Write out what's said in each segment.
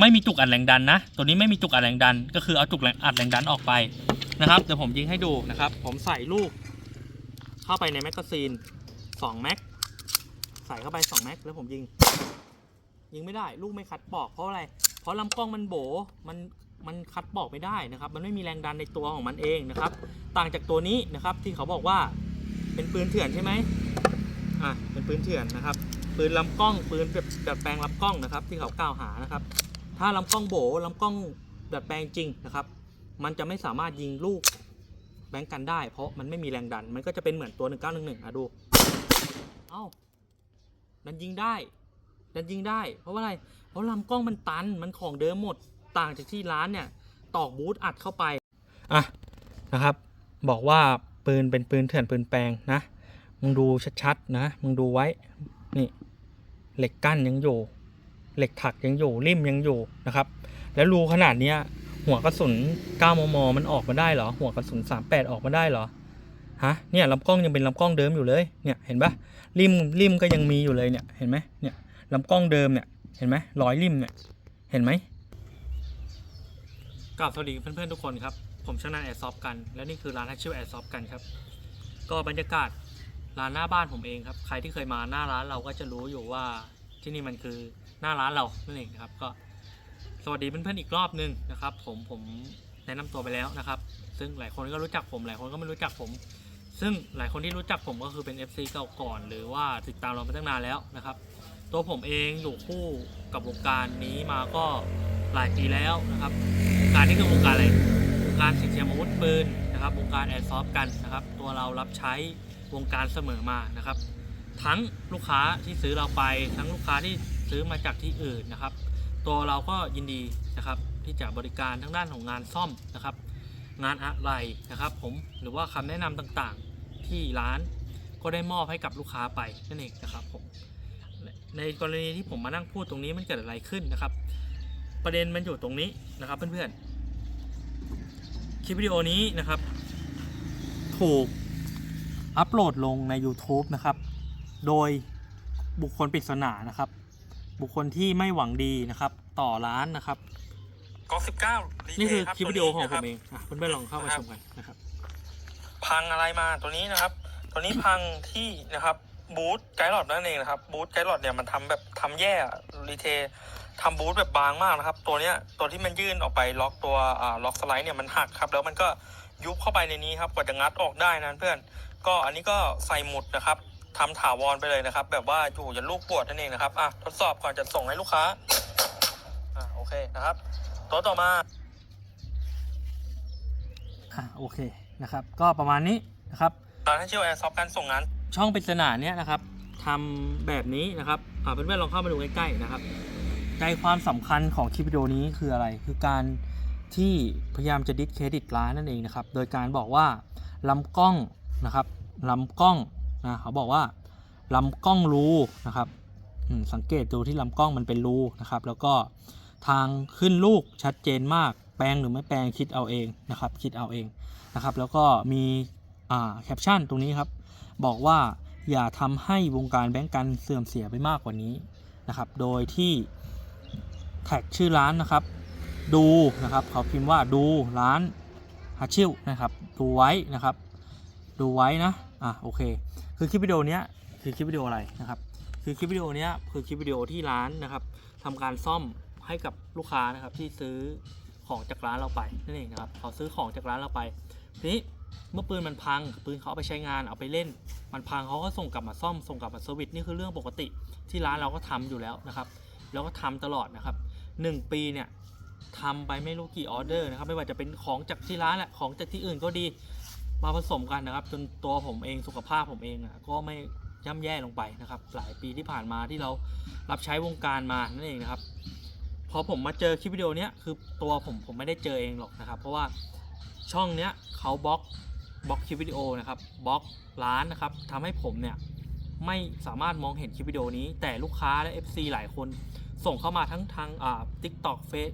ไม่มีจุกอัดแรงดันนะ ตัวนี้ไม่มีจุกอัดแรงดัน ก็คือเอาจุกอัดแรงดันออกไปนะครับเดี๋ยวผมยิงให้ดูนะครับ ผมใส่ลูก เข้าไปในแมกกาซีน2แม็กใส่เข้าไป2แม็กแล้วผมยิง ยิงไม่ได้ลูกไม่คัดปอกเพราะอะไร เพราะลำกล้องมันโบมันมันคัดปอกไม่ได้นะครับ มันไม่มีแรงดันในตัวของมันเองนะครับ ต่างจากตัวนี้นะครับที่เขาบอกว่าเป็นปืนเถื่อนใช่ไหมอะเป็นปืนเถื่อนนะครับปืนลำกล้องปืนแบบดัดแปลงลำกล้องนะครับ ที่เขากล่าวหานะครับ ถ้าลำกล้องโบลำกล้องดัดแปลงจริงนะครับ มันจะไม่สามารถยิงลูกแบงกันได้ เพราะมันไม่มีแรงดัน มันก็จะเป็นเหมือนตัว 1911อะดู เอ้าดันยิงได้ดันยิงได้ เพราะว่าอะไร เพราะลำกล้องมันตัน มันของเดิมหมด ต่างจากที่ร้านเนี่ย ตอกบูทอัดเข้าไป อะ นะครับ บอกว่าปืนเป็นปืนเถื่อนปืนแปลงนะ มึงดูชัดๆนะ มึงดูไว้ นี่ เหล็กกั้นยังอยู่ เหล็กถักยังอยู่ริมยังอยู่นะครับ แล้วรูขนาดเนี้ยหัวกระสุน 9 มม มันออกมาได้เหรอ หัวกระสุน 38 ออกมาได้เหรอ ฮะ เนี่ยลำกล้องยังเป็นลำกล้องเดิมอยู่เลย เนี่ย เห็นปะริมริมก็ยังมีอยู่เลยเนี่ย เห็นไหมเนี่ยลำกล้องเดิมเนี่ย เห็นไหมร้อยริมเนี่ย เห็นไหมกลับสวัสดีเพื่อนๆทุกคนครับ ผมชนะแอร์ซอฟกัน และนี่คือร้านที่ชื่อแอร์ซอฟกันครับ ก็บรรยากาศร้านหน้าบ้านผมเองครับ ใครที่เคยมาหน้าร้านเราก็จะรู้อยู่ว่า ที่นี่มันคือหน้าร้านเรานั่นเองนะครับก็สวัสดีเพื่อนๆอีกรอบหนึงนะครับ ผมผมแนะนำตัวไปแล้วนะครับ ซึ่งหลายคนก็รู้จักผมหลายคนก็ไม่รู้จักผม ซึ่งหลายคนที่รู้จักผมก็คือเป็น FC เก่าก่อน หรือว่าติดตามเรามาตั้งนานแล้วนะครับ ตัวผมเองอยู่คู่กับวงการนี้มาก็หลายปีแล้วนะครับวงการนี้คือวงการอะไรวงการสินเทียมอาวุธปืนนะครับวงการแอร์ซอฟกันนะครับ ตัวเรารับใช้วงการเสมอมานะครับ ทั้งลูกค้าที่ซื้อเราไป ทั้งลูกค้าที่ซื้อมาจากที่อื่นนะครับ ตัวเราก็ยินดีนะครับที่จะบริการทั้งด้านของงานซ่อมนะครับ งานอะไรนะครับ ผมหรือว่าคำแนะนำต่างๆที่ร้านก็ได้มอบให้กับลูกค้าไปนั่นเองนะครับผมในกรณีที่ผมมานั่งพูดตรงนี้มันเกิดอะไรขึ้นนะครับ ประเด็นมันอยู่ตรงนี้นะครับเพื่อนๆคลิปวิดีโอนี้นะครับ ถูกอัปโหลดลงใน YouTube นะครับ โดยบุคคลปริศนานะครับ บุคคลที่ไม่หวังดีนะครับ ต่อร้านนะครับก๊อกสิบเก้านี่คือคลิปวิดีโอของผมเองอะเพื่อนๆลองเข้ามาชมกันนะครับ พังอะไรมาตัวนี้นะครับ ตัวนี้พังที่นะครับบูทไกด์หลอดนั่นเองนะครับบูทไกด์หลอดเนี่ยมันทำแบบทำแย่รีเททำบูทแบบบางมากนะครับ ตัวเนี้ยตัวที่มันยื่นออกไปล็อกตัวอ่าล็อกสไลด์เนี่ยมันหักครับ แล้วมันก็ยุบเข้าไปในนี้ครับกว่าจะงัดออกได้นะเพื่อน ก็อันนี้ก็ใส่หมุดนะครับ ทำถาวรไปเลยนะครับ แบบว่าอยู่อย่าลูกปวดนั่นเองนะครับอะทดสอบก่อนจะส่งให้ลูกค้าอะโอเคนะครับตัวต่อมาอะโอเคนะครับ ก็ประมาณนี้นะครับร้านให้เชี่ยวแอร์ซอฟการส่งงาน ช่องปริศนาเนี่ยนะครับทำแบบนี้นะครับอ่าเพื่อนๆลองเข้ามาดูใกล้ๆนะครับใจความสำคัญของคลิปวิดีโอนี้คืออะไร คือการที่พยายามจะดิสเครดิตร้านนั่นเองนะครับ โดยการบอกว่าลำกล้องนะครับลำกล้อง นะเขาบอกว่าลำกล้องรูนะครับสังเกตดูที่ลำกล้องมันเป็นรูนะครับ แล้วก็ทางขึ้นลูกชัดเจนมาก แปลงหรือไม่แปลงคิดเอาเองนะครับ คิดเอาเองนะครับ แล้วก็มีแคปชั่นตรงนี้ครับ บอกว่าอย่าทำให้วงการแบงก์กันเสื่อมเสียไปมากกว่านี้นะครับ โดยที่แท็กชื่อร้านนะครับ ดูนะครับ เขาพิมพ์ว่าดูร้านฮัชชิลนะครับ ดูไว้นะครับ ดูไว้นะ อะโอเค คือคลิปวิดีโอเนี้ยคือคลิปวิดีโออะไรนะครับ คือคลิปวิดีโอเนี้ยคือคลิปวิดีโอที่ร้านนะครับทำการซ่อมให้กับลูกค้านะครับที่ซื้อของจากร้านเราไปนั่นเองนะครับเขาซื้อของจากร้านเราไป ทีนี้เมื่อปืนมันพังปืนเขาเอาไปใช้งานเอาไปเล่น มันพังเขาก็ส่งกลับมาซ่อมส่งกลับมาเซอร์วิสนี่คือเรื่องปกติ ที่ร้านเราก็ทำอยู่แล้วนะครับแล้วก็ทำตลอดนะครับหนึ่งปีเนี่ยทำไปไม่รู้กี่ออเดอร์นะครับไม่ว่าจะเป็นของจากที่ร้านแหละของจากที่อื่นก็ดี มาผสมกันนะครับ จนตัวผมเองสุขภาพผมเองอะก็ไม่ย่ำแย่ลงไปนะครับ หลายปีที่ผ่านมาที่เรารับใช้วงการมานั่นเองนะครับพอผมมาเจอคลิปวิดีโอเนี้ยคือตัวผมผมไม่ได้เจอเองหรอกนะครับ เพราะว่าช่องเนี้ยเขาบล็อกบล็อกคลิปวิดีโอนะครับบล็อกร้านนะครับทำให้ผมเนี่ยไม่สามารถมองเห็นคลิปวิดีโอนี้ แต่ลูกค้าและ FC หลายคนส่งเข้ามาทั้งทางอ่า TikTok เฟซ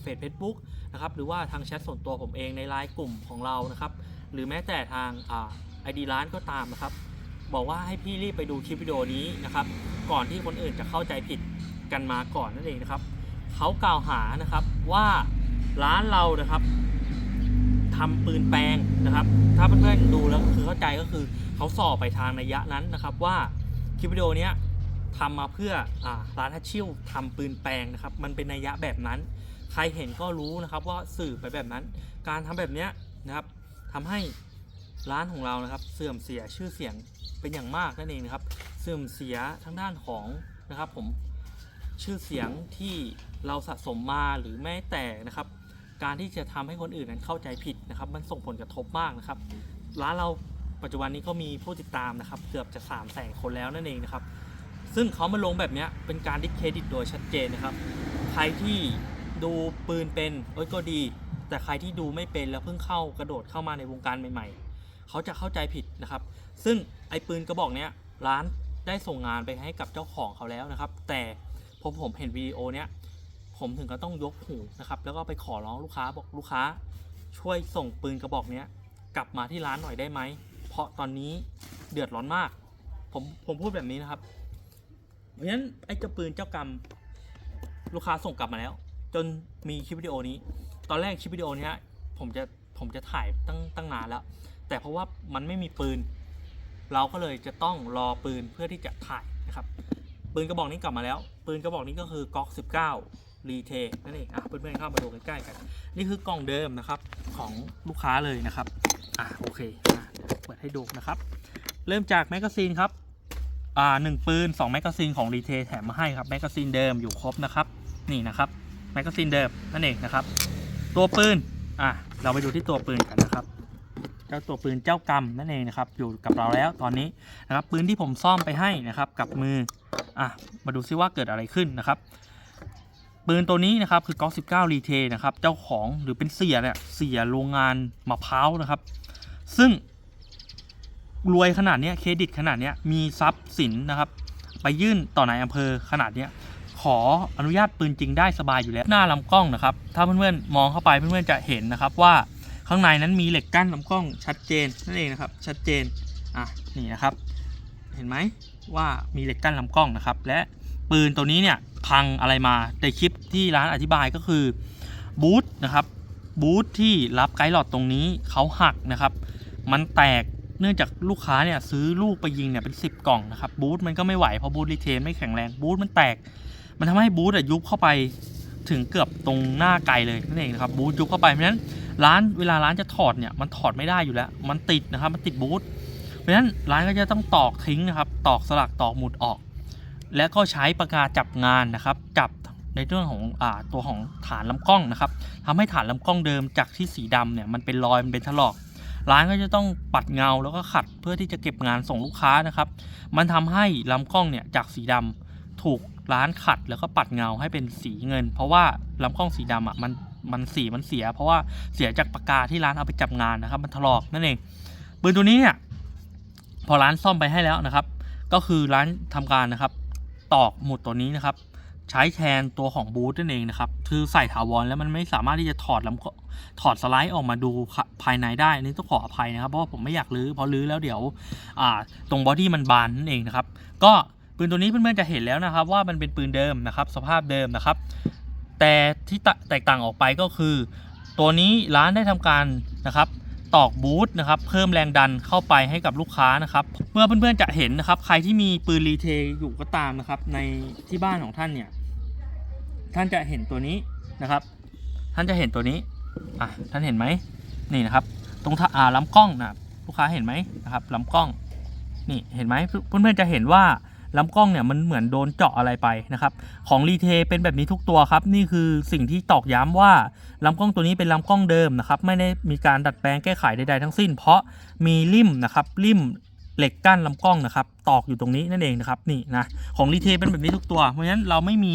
เฟซเฟซบุ๊กนะครับหรือว่าทางแชทส่วนตัวผมเองในไลน์กลุ่มของเรานะครับหรือแม้แต่ทางไอดีร้านก็ตามนะครับ บอกว่าให้พี่รีบไปดูคลิปวิดีโอนี้นะครับ ก่อนที่คนอื่นจะเข้าใจผิดกันมาก่อนนั่นเองนะครับเขากล่าวหานะครับว่าร้านเรานะครับทำปืนแปลงนะครับ ถ้าเพื่อนๆดูแล้วคือเข้าใจก็คือเขาส่อไปทางนัยะนั้นนะครับ ว่าคลิปวิดีโอนี้ทำมาเพื่ออร้านฮัชชิ่วทำปืนแปลงนะครับ มันเป็นนัยยะแบบนั้น ใครเห็นก็รู้นะครับว่าสื่อไปแบบนั้น การทำแบบนี้นะครับทำให้ร้านของเรานะครับ เสื่อมเสียชื่อเสียงเป็นอย่างมากนั่นเองนะครับ เสื่อมเสียทั้งด้านของนะครับผมชื่อเสียงที่เราสะสมมาหรือแม้แต่นะครับ การที่จะทำให้คนอื่นนั้นเข้าใจผิดนะครับ มันส่งผลกระทบมากนะครับ ร้านเราปัจจุบันนี้ก็มีผู้ติดตามนะครับเกือบจะ3 0 0แสนคนแล้วนั่นเองนะครับ ซึ่งเขามาลงแบบนี้เป็นการดิสเครดิตโดยชัดเจนนะครับ ใครที่ ดูปืนเป็นเอ้ยก็ดี แต่ใครที่ดูไม่เป็นแล้วเพิ่งเข้ากระโดดเข้ามาในวงการใหม่ ๆ เขาจะเข้าใจผิดนะครับ ซึ่งไอ้ปืนกระบอกเนี้ยร้านได้ส่งงานไปให้กับเจ้าของเขาแล้วนะครับ แต่พอผมเห็นวิดีโอเนี้ยผมถึงก็ต้องยกหูนะครับแล้วก็ไปขอร้องลูกค้าบอกลูกค้า ช่วยส่งปืนกระบอกเนี้ยกลับมาที่ร้านหน่อยได้ไหม เพราะตอนนี้เดือดร้อนมาก ผมผมพูดแบบนี้นะครับ เพราะฉะนั้นไอ้เจ้าปืนเจ้ากรรม ลูกค้าส่งกลับมาแล้ว จนมีคลิปวิดีโอนี้ ตอนแรกคลิปวิดีโอนี้ผมจะผมจะถ่ายตั้งตั้งนานแล้ว แต่เพราะว่ามันไม่มีปืน เราก็เลยจะต้องรอปืนเพื่อที่จะถ่ายนะครับ ปืนกระบอกนี้กลับมาแล้ว ปืนกระบอกนี้ก็คือก๊อก19รีเทนั่นเองอะเพื่อนๆเข้ามาดูใกล้ๆกัน นี่คือกล่องเดิมนะครับของลูกค้าเลยนะครับอะโอเคอะเปิดให้ดูนะครับ เริ่มจากแมกกาซีนครับอ่าหนึ่งปืน2แมกกาซีนของรีเทแถมมาให้ครับแมกกาซีนเดิมอยู่ครบนะครับ นี่นะครับ แมกกาซีนเดิมนั่นเองนะครับ ตัวปืนอะเราไปดูที่ตัวปืนกันนะครับเจ้าตัวปืนเจ้ากรรมนั่นเองนะครับอยู่กับเราแล้วตอนนี้นะครับปืนที่ผมซ่อมไปให้นะครับกับมืออะมาดูซิว่าเกิดอะไรขึ้นนะครับปืนตัวนี้นะครับคือก๊อก19รีเทนะครับเจ้าของหรือเป็นเสียเนี่ยเสียโรงงานมะพร้าวนะครับ ซึ่งรวยขนาดเนี้ยเครดิตขนาดเนี้ยมีทรัพย์สินนะครับ ไปยื่นต่อนายอำเภอขนาดเนี้ย ขออนุญาตปืนจริงได้สบายอยู่แล้ว หน้าลำกล้องนะครับ ถ้าเพื่อนๆมองเข้าไปเพื่อนๆจะเห็นนะครับว่าข้างในนั้นมีเหล็กกั้นลำกล้องชัดเจนนั่นเองนะครับ ชัดเจนอะนี่นะครับ เห็นไหมว่ามีเหล็กกั้นลำกล้องนะครับ และปืนตัวนี้เนี่ยพังอะไรมาในคลิปที่ร้านอธิบายก็คือบูทนะครับบูทที่รับไกด์หลอดตรงนี้เขาหักนะครับ มันแตกเนื่องจากลูกค้าเนี่ยซื้อลูกไปยิงเนี่ยเป็น 10 กล่องนะครับบูทมันก็ไม่ไหวเพราะบูทรีเทนไม่แข็งแรงบูทมันแตก มันทำให้บูธอะยุบเข้าไปถึงเกือบตรงหน้าไกลเลยนั่นเองนะครับบูธยุบเข้าไปเพราะฉะนั้นร้านเวลาร้านจะถอดเนี่ยมันถอดไม่ได้อยู่แล้ว มันติดนะครับมันติดบูธเพราะฉะนั้นร้านก็จะต้องตอกทิ้งนะครับตอกสลักตอกหมุดออก แล้วก็ใช้ปากกาจับงานนะครับ จับในเรื่องของอตัวของฐานลำกล้องนะครับทำให้ฐานลำกล้องเดิมจากที่สีดำเนี่ยมันเป็นรอยมันเป็นถลอก ร้านก็จะต้องปัดเงาแล้วก็ขัดเพื่อที่จะเก็บงานส่งลูกค้านะครับ มันทำให้ลำกล้องเนี่ยจากสีดำถูก ร้านขัดแล้วก็ปัดเงาให้เป็นสีเงิน เพราะว่าลำกล้องสีดำอะมันมันสีมันเสีย เพราะว่าเสียจากปากกาที่ร้านเอาไปจับงานนะครับ มันถลอกนั่นเองปืนตัวนี้เนี่ยพอร้านซ่อมไปให้แล้วนะครับ ก็คือร้านทำการนะครับ ตอกหมุดตัวนี้นะครับ ใช้แทนตัวของบูทนั่นเองนะครับคือใส่ถาวรแล้วมันไม่สามารถที่จะถอดลำก็ถอดสไลด์ออกมาดูภายในได้อันนี่ต้องขออภัยนะครับเพราะว่าผมไม่อยากรื้อเพราะรื้อแล้วเดี๋ยวตรงบอดี้มันบานนั่นเองนะครับ ก็ ปืนตัวนี้เพื่อนๆจะเห็นแล้วนะครับ ว่ามันเป็นปืนเดิมนะครับ สภาพเดิมนะครับ แต่ที่แตกต่างออกไปก็คือ ตัวนี้ร้านได้ทำการนะครับตอกบูทนะครับเพิ่มแรงดันเข้าไปให้กับลูกค้านะครับ เมื่อเพื่อนๆจะเห็นนะครับ ใครที่มีปืนรีเทอยู่ก็ตามนะครับ ในที่บ้านของท่านเนี่ยท่านจะเห็นตัวนี้นะครับ ท่านจะเห็นตัวนี้อะท่านเห็นไหมนี่นะครับ ตรงท่าอ่าลำกล้องนะลูกค้าเห็นไหมนะครับลำกล้องนี่เห็นไหมเพื่อนๆจะเห็นว่า ลำกล้องเนี่ยมันเหมือนโดนเจาะอะไรไปนะครับ ของรีเทเป็นแบบนี้ทุกตัวครับ นี่คือสิ่งที่ตอกย้ำว่าลำกล้องตัวนี้เป็นลำกล้องเดิมนะครับ ไม่ได้มีการดัดแปลงแก้ไขใดๆทั้งสิ้น เพราะมีริมนะครับริมเหล็กกั้นลำกล้องนะครับ ตอกอยู่ตรงนี้นั่นเองนะครับนี่นะของรีเทเป็นแบบนี้ทุกตัว เพราะฉะนั้นเราไม่มี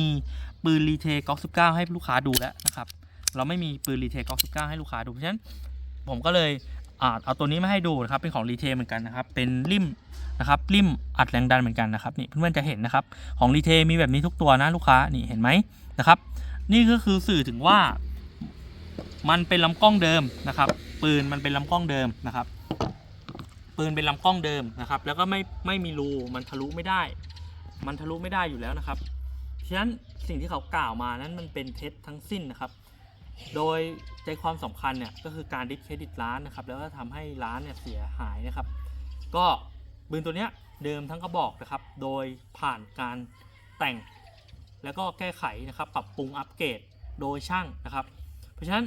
ปืนรีเทก๊อก19ให้ลูกค้าดูแล้วนะครับ เราไม่มีปืนรีเทก๊อก19ให้ลูกค้าดูเพราะฉะนั้นผมก็เลย เอาตัวนี้มาให้ดูนะครับเป็นของรีเทเหมือนกันนะครับเป็นริมนะครับริมอัดแรงดันเหมือนกันนะครับนี่เพื่อนๆจะเห็นนะครับของรีเทมีแบบนี้ทุกตัวนะลูกค้านี่เห็นไหมนะครับ นี่ก็คือสื่อถึงว่า มันเป็นลำกล้องเดิมนะครับ ปืนมันเป็นลำกล้องเดิมนะครับ ปืนเป็นลำกล้องเดิมนะครับ แล้วก็ไม่ไม่มีรูมันทะลุไม่ได้ มันทะลุไม่ได้อยู่แล้วนะครับฉะนั้นสิ่งที่เขากล่าวมานั้นมันเป็นเท็จทั้งสิ้นนะครับ โดยใจความสำคัญเนี่ยก็คือการดิสเครดิตร้านนะครับแล้วก็ทำให้ร้านเนี่ยเสียหายนะครับ ก็ปืนตัวเนี้ยเดิมทั้งกระบอกนะครับ โดยผ่านการแต่งแล้วก็แก้ไขนะครับ ปรับปรุงอัปเกรดโดยช่างนะครับ เพราะฉะนั้น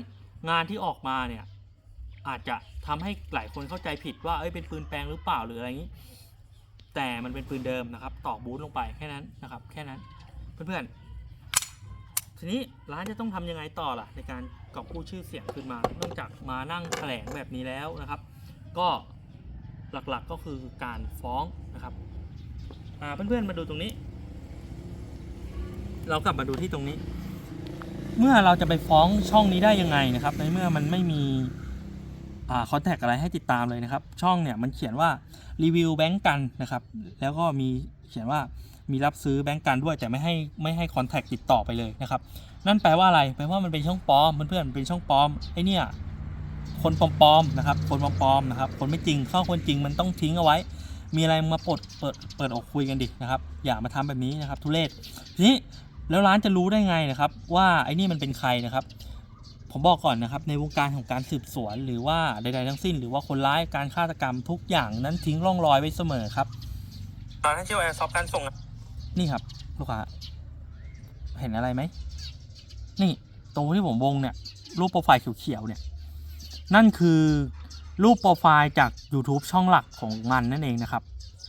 งานที่ออกมาเนี่ยอาจจะทำให้หลายคนเข้าใจผิดว่าเอ้ยเป็นปืนแปลงหรือเปล่าหรืออะไรอย่างนี้ แต่มันเป็นปืนเดิมนะครับต่อบูทลงไปแค่นั้นนะครับ แค่นั้นเพื่อนๆ ทีนี้ร้านจะต้องทำยังไงต่อล่ะ ในการกอบกู้ชื่อเสียงขึ้นมานอกจากมานั่งแถลงแบบนี้แล้วนะครับ ก็หลักๆก็คือการฟ้องนะครับอ่าเพื่อนๆมาดูตรงนี้ เรากลับมาดูที่ตรงนี้ เมื่อเราจะไปฟ้องช่องนี้ได้ยังไงนะครับ ในเมื่อมันไม่มีอ่าคอนแทคอะไรให้ติดตามเลยนะครับ ช่องเนี่ยมันเขียนว่ารีวิวแบงก์กันนะครับ แล้วก็มีเขียนว่า มีรับซื้อแบงก์กันด้วยแต่ไม่ให้ไม่ให้คอนแทคติดต่อไปเลยนะครับนั่นแปลว่าอะไรแปลว่ามันเป็นช่องปลอมเพื่อนๆเป็นช่องปลอมไอเนี่ยคนปลอมๆนะครับคนปลอมๆนะครับคนไม่จริงเข้าคนจริงมันต้องทิ้งเอาไว้ มีอะไรมาปลดเปิดเปิดออกคุยกันดินะครับอย่ามาทำแบบนี้นะครับทุเรศทีนี้แล้วร้านจะรู้ได้ไงนะครับ ว่าไอ้นี่มันเป็นใครนะครับ ผมบอกก่อนนะครับในวงการของการสืบสวนหรือว่าใดๆทั้งสิ้น หรือว่าคนร้ายการฆาตกรรมทุกอย่างนั้นทิ้งร่องรอยไว้เสมอครับร้านให้เช่าแอร์ซอฟการส่ง นี่ครับ ลูกค้า เห็นอะไรไหม นี่ตรงที่ผมวงเนี่ย รูปโปรไฟล์เขียวๆเนี่ย นั่นคือรูปโปรไฟล์จาก YouTube ช่องหลักของมันนั่นเองนะครับ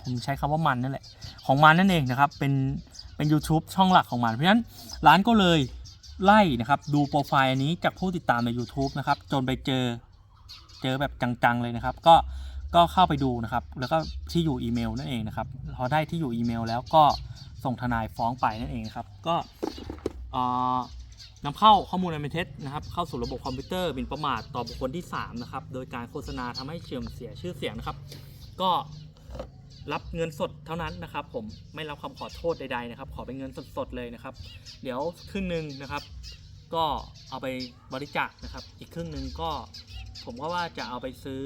ผมใช้คำว่ามันนั่นแหละ ของมันนั่นเองนะครับ เป็น เป็น YouTube ช่องหลักของมัน เพราะฉะนั้นร้านก็เลยไล่นะครับ ดูโปรไฟล์อันนี้จากผู้ติดตามใน YouTube นะครับ จนไปเจอ เจอแบบจังๆเลยนะครับ ก็ ก็เข้าไปดูนะครับ แล้วก็ที่อยู่อีเมลนั่นเองนะครับ พอได้ที่อยู่อีเมลแล้วก็ ส่งทนายฟ้องไปนั่นเองครับ ก็เอ่อนำเข้าข้อมูลอันเป็นเท็จนะครับ เข้าสู่ระบบคอมพิวเตอร์หมิ่นประมาทต่อบุคคลที่3นะครับ โดยการโฆษณาทำให้เสื่อมเสียชื่อเสียงนะครับ ก็รับเงินสดเท่านั้นนะครับ ผมไม่รับคำขอโทษใดๆนะครับ ขอเป็นเงินสดๆเลยนะครับ เดี๋ยวครึ่งหนึ่งนะครับ ก็เอาไปบริจาคนะครับ อีกครึ่งหนึ่งก็ ผมก็ว่าจะเอาไปซื้อ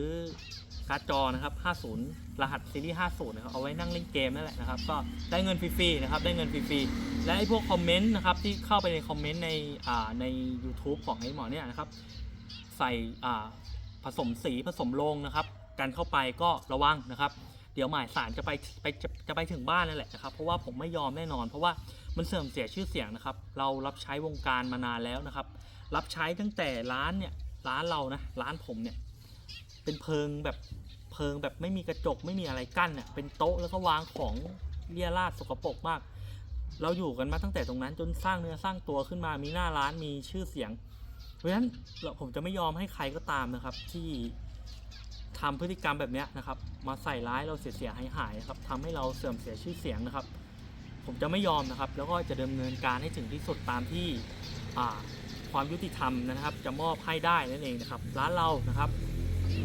การ์ดจอนะครับ 50 รหัสซีรีส์ 50 นะครับ เอาไว้นั่งเล่นเกมนั่นแหละนะครับ ก็ได้เงินฟรีๆนะครับ ได้เงินฟรีๆ และไอ้พวกคอมเมนต์นะครับที่เข้าไปในคอมเมนต์ในอ่าใน YouTube ของไอ้หมอเนี่ยนะครับ ใส่อ่าผสมสีผสมโลงนะครับการเข้าไปก็ระวังนะครับ เดี๋ยวหมายสารจะไปไปจะจะไปถึงบ้านนั่นแหละนะครับ เพราะว่าผมไม่ยอมแน่นอน เพราะว่ามันเสื่อมเสียชื่อเสียงนะครับ เรารับใช้วงการมานานแล้วนะครับ รับใช้ตั้งแต่ร้านเนี่ยร้านเรานะร้านผมเนี่ยเป็นเพิงแบบ เพิงแบบไม่มีกระจกไม่มีอะไรกั้นเนี่ยเป็นโต๊ะแล้วก็วางของเลียราดสกปรกมาก เราอยู่กันมาตั้งแต่ตรงนั้นจนสร้างเนื้อสร้างตัวขึ้นมามีหน้าร้านมีชื่อเสียง เพราะฉะนั้นเราผมจะไม่ยอมให้ใครก็ตามนะครับ ที่ทำพฤติกรรมแบบนี้นะครับ มาใส่ร้ายเราเสียเสียหายหายๆนะครับทำให้เราเสื่อมเสียชื่อเสียงนะครับ ผมจะไม่ยอมนะครับ แล้วก็จะดำเนินการให้ถึงที่สุดตามที่ความยุติธรรมนะครับ จะมอบให้ได้นั่นเองนะครับ ร้านเรานะครับ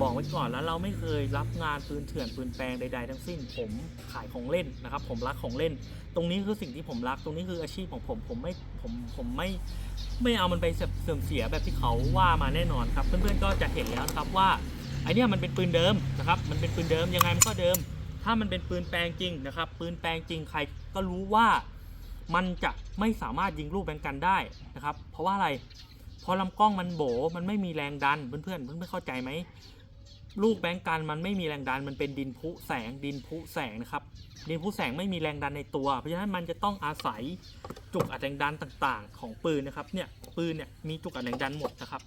บอกไว้ก่อนแล้วเราไม่เคยรับงานปืนเถื่อนปืนแปลงใด ๆ ทั้งสิ้น ผมขายของเล่นนะครับ ผมรักของเล่น ตรงนี้คือสิ่งที่ผมรัก ตรงนี้คืออาชีพของผม ผมไม่ ผมผมไม่ไม่เอามันไปเสื่อมเสียแบบที่เขาว่ามาแน่นอนครับ เพื่อนๆก็จะเห็นแล้วครับว่าไอเนี้ยมันเป็นปืนเดิมนะครับ มันเป็นปืนเดิมยังไงมันก็เดิม ถ้ามันเป็นปืนแปลงจริงนะครับ ปืนแปลงจริงใครก็รู้ว่ามันจะไม่สามารถยิงลูกแบงกันได้นะครับ เพราะว่าอะไรพอลำกล้องมันโบ มันไม่มีแรงดัน เพื่อนๆ เพื่อนๆเข้าใจไหม ลูกแบงกันมันไม่มีแรงดันมันเป็นดินพุแสงดินพุแสงนะครับ ดินพุแสงไม่มีแรงดันในตัว เพราะฉะนั้นมันจะต้องอาศัยจุกอัดแรงดันต่างๆ ของปืนนะครับเนี่ยปืนเนี่ยมีจุกอัดแรงดันหมดนะครับ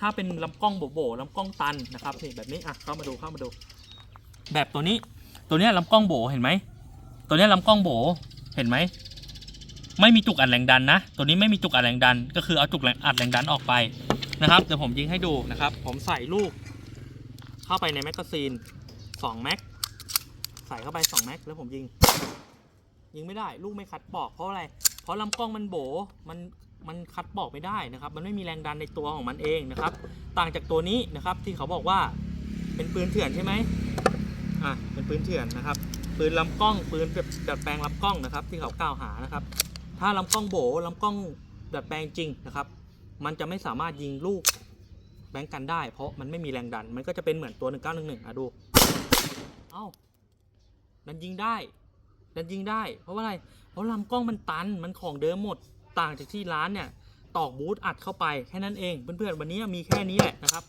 ถ้าเป็นลำกล้องโบๆลำกล้องตันนะครับนี่แบบนี้อะเข้ามาดูเข้ามาดู แบบตัวนี้ตัวนี้ลำกล้องโบเห็นไหมตัวนี้ลำกล้องโบเห็นไหมไม่มีจุกอัดแรงดันนะ ตัวนี้ไม่มีจุกอัดแรงดัน ก็คือเอาจุกอัดแรงดันออกไปนะครับเดี๋ยวผมยิงให้ดูนะครับ ผมใส่ลูก เข้าไปในแมกกาซีน2แม็กใส่เข้าไป2แม็กแล้วผมยิง ยิงไม่ได้ลูกไม่คัดปอกเพราะอะไร เพราะลำกล้องมันโบมันมันคัดปอกไม่ได้นะครับ มันไม่มีแรงดันในตัวของมันเองนะครับ ต่างจากตัวนี้นะครับที่เขาบอกว่าเป็นปืนเถื่อนใช่ไหมอะเป็นปืนเถื่อนนะครับปืนลำกล้องปืนแบบดัดแปลงลำกล้องนะครับ ที่เขากล่าวหานะครับ ถ้าลำกล้องโบลำกล้องดัดแปลงจริงนะครับ มันจะไม่สามารถยิงลูก แบงก์กันได้ เพราะมันไม่มีแรงดัน มันก็จะเป็นเหมือนตัว 1911อะดู เอ้าดันยิงได้ดันยิงได้ เพราะว่าอะไร เพราะลำกล้องมันตัน มันของเดิมหมด ต่างจากที่ร้านเนี่ย ตอกบูทอัดเข้าไปแค่นั้นเอง เพื่อนๆ วันนี้มีแค่นี้แหละนะครับ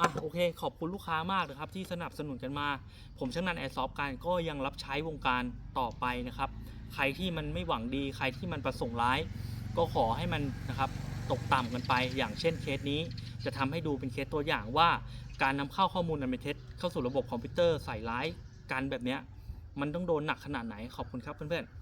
อะโอเค ขอบคุณลูกค้ามากนะครับ ที่สนับสนุนกันมา ผมช่างนันแอร์ซอฟการก็ยังรับใช้วงการต่อไปนะครับ ใครที่มันไม่หวังดี ใครที่มันประสงค์ร้าย ก็ขอให้มันนะครับ ตกต่ำกันไป อย่างเช่นเคสนี้ จะทำให้ดูเป็นเคสตัวอย่างว่า การนำเข้าข้อมูลอันเป็นเท็จเข้าสู่ระบบคอมพิวเตอร์ใส่ร้ายกันแบบเนี้ยมันต้องโดนหนักขนาดไหนขอบคุณครับเพื่อนๆ